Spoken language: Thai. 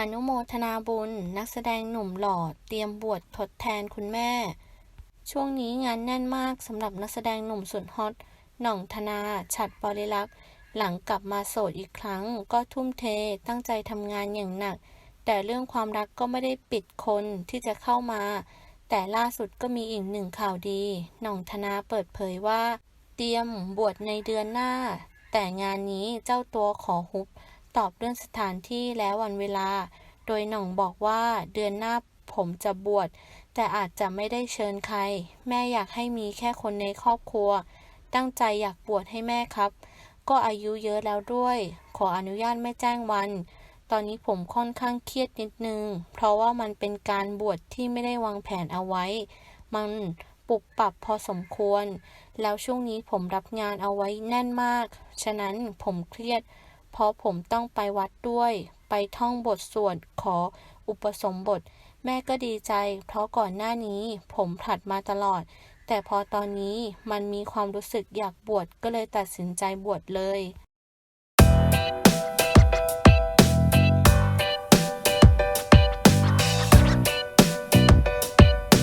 อนุโมทนาบุญ นักแสดงหนุ่มหล่อเตรียมบวชทดแทนคุณแม่ ช่วงนี้งานแน่นมากสำหรับนักแสดงหนุ่มสุดฮอต หน่องธนา ฉัตรบริลักษ์ หลังกลับมาโสดอีกครั้ง ก็ทุ่มเทตั้งใจทำงานอย่างหนัก แต่เรื่องความรักก็ไม่ได้ปิดคนที่จะเข้ามา แต่ล่าสุดก็มีอีกหนึ่งข่าวดี หน่องธนาเปิดเผยว่า เตรียมบวชในเดือนหน้า แต่งานนี้เจ้าตัวขอฮุบ ตอบเรื่องสถานที่และวันเวลา โดยหน่องบอกว่าเดือนหน้าผมจะบวช แต่อาจจะไม่ได้เชิญใคร แม่อยากให้มีแค่คนในครอบครัว ตั้งใจอยากบวชให้แม่ครับ ก็อายุเยอะแล้วด้วย ขออนุญาตไม่แจ้งวัน ตอนนี้ผมค่อนข้างเครียดนิดนึง เพราะว่ามันเป็นการบวชที่ไม่ได้วางแผนเอาไว้ มันปรับปรับพอสมควร แล้วช่วงนี้ผมรับงานเอาไว้แน่นมาก ฉะนั้นผมเครียด เพราะผมต้องไปวัดด้วย ไปท่องบทสวดขออุปสมบท แม่ก็ดีใจ เพราะก่อนหน้านี้ผมผลัดมาตลอด แต่พอตอนนี้มันมีความรู้สึกอยากบวชก็เลยตัดสินใจบวชเลย